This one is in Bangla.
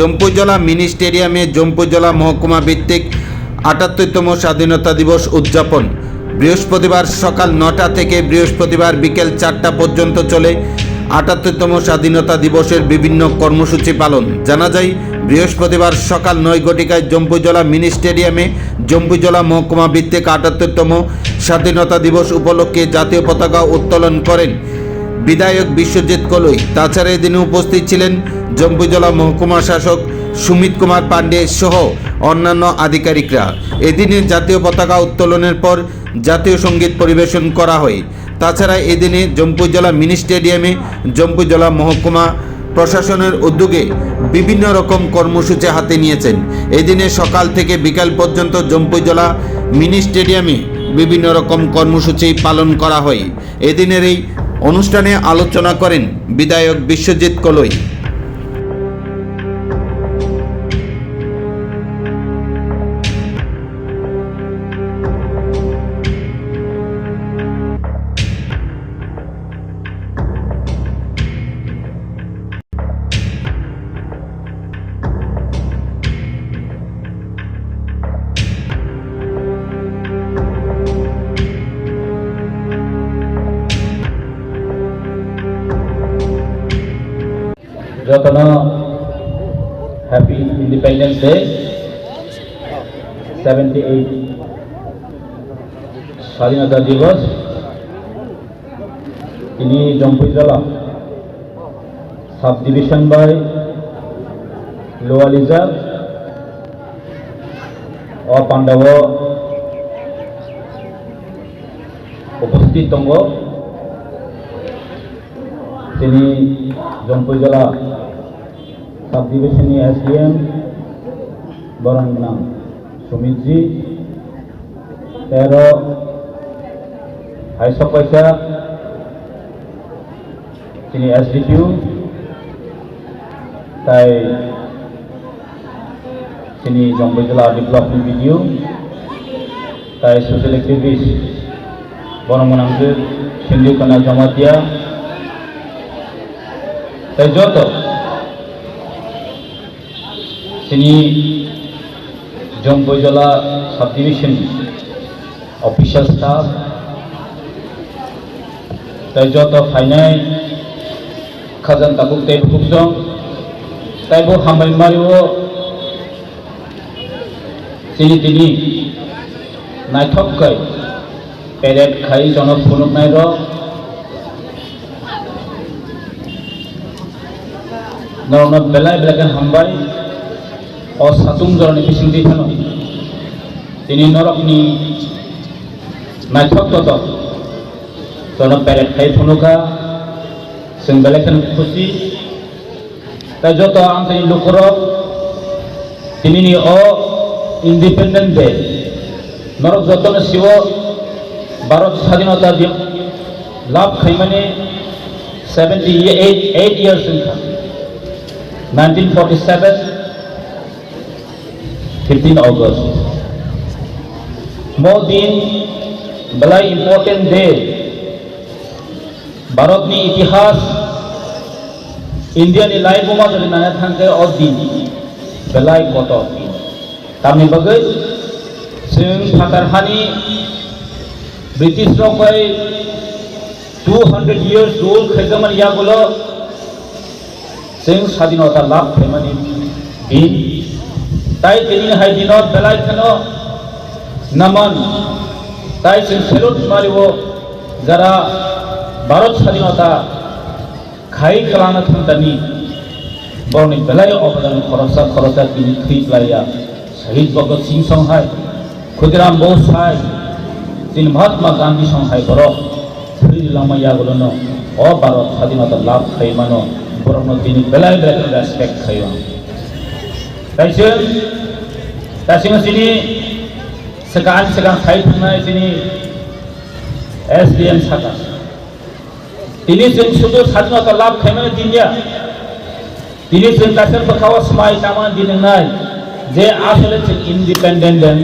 জম্পুজলা মিনি স্টেডিয়ামে জম্পুজলা মহকুমা ভিত্তিক আটাত্তরতম স্বাধীনতা দিবস উদযাপন। বৃহস্পতিবার সকাল নটা থেকে বৃহস্পতিবার বিকেল চারটা পর্যন্ত চলে আটাত্তরতম স্বাধীনতা দিবসের বিভিন্ন কর্মসূচি পালন। জানা যায়, বৃহস্পতিবার সকাল নয় ঘটিকায় জম্পুজলা মিনি স্টেডিয়ামে জম্পুজলা মহকুমা ভিত্তিক আটাত্তরতম স্বাধীনতা দিবস উপলক্ষে জাতীয় পতাকা উত্তোলন করেন বিধায়ক বিশ্বজিৎ কলই। তাছাড়া এদিনে উপস্থিত ছিলেন জম্পুজলা মহকুমা শাসক সুমিত কুমার পাণ্ডে সহ অন্যান্য আধিকারিকরা। এদিনে জাতীয় পতাকা উত্তোলনের পর জাতীয় সংগীত পরিবেশন করা হয়। তাছাড়া এদিনে জম্পুজলা মিনি স্টেডিয়ামে জম্পুজলা মহকুমা প্রশাসনের উদ্যোগে বিভিন্ন রকম কর্মসূচি হাতে নিয়েছেন। এদিনে সকাল থেকে বিকাল পর্যন্ত জম্পুজলা মিনি স্টেডিয়ামে বিভিন্ন রকম কর্মসূচি পালন করা হয়। এদিনের এই অনুষ্ঠানে আলোচনা করেন বিধায়ক বিশ্বজিৎ কলই। যতন happy independence day seventy eight স্বাধীনতা দিবস, তিনি জম্পুজলা সাব ডিভিশন বাই লোয়ার রিজার্ভ ও পাণ্ডব উপস্থিত তিনি জম্পু জেলা সাব ডিভিশনে এসডিএম বরাংনা সুমিতজি তেরো আড়াইশো পয়সা তিনি এসডিপিউ তাই তিনি জম্মু জেলা ডেভেলপমেন্ট বিডিও তাই সোশ্যাল অ্যাক্টিভিস্ট বরমনামদের সিন্ধু কন্যা জমা দিয়া তাই যত। তিনি জম্বইজলা সাব ডিভিশন অফিসার স্টাফ। তাই যত ফাইনাই খাজান তাকুক তাই বুকজং তাই বো হামাই মারিও তিনি তিনি নাইথক্কাই পেরেড খাই জনক ফুনুক নাই র নরনত বেলায় বেলাকে হামবাই অ সাতুং জরনি বিসিংদি খানো তিনি নরকনি নাইথক তত জন পেরেট খাই ফুনুকা जों बेलेगखौ खुसि दा যত आंनि न'खराव दिनैनि अ इन्डिपेन्डेन्ट डे नरक যতন শিব ভারত স্বাধীনতা দিন লাভ খাইমানে seventy eight eight years income 1947, 15 August. More दिन बड़ा इम्पोर्टेंट डे भारत ने इतिहास इंडियन लाइफ में जो नाना थांगे और दिन बड़ा कत तामनि बगे जों फातारहानि ब्रिटिश रखै 200 years rule खैदमन यागुलो সেও স্বাধীনতা লাভ ফেমানি দিন তাই তিনি হাই দিন বেলা কেন নামান। তাই সে ফেরত মারিব, যারা ভারত স্বাধীনতা খাই খেলানো থানি বরং বেলায় অবদান খরচা খরচা তিনি থুইপ্লাইয়া শহীদ ভগৎ সিং সংহাই, ক্ষুদিরাম বোস হাই, তিন মহাত্মা গান্ধী সংহাই বরফ ফিরিলামাইয়া গুলো অ ভারত স্বাধীনতা লাভ খাই মানো rahmatin balal balal aspek khairan. Tasya, tasya sini sekarang sekarang khair pernah sini SDM Saka. Ini sen sudah sadna terlap khairan dunia. তিনি চিন্তা করতে খাওয়া সময় তামান দিন নাই যে আসলে ইন্ডিপেন্ডেন্ট ব্যাংক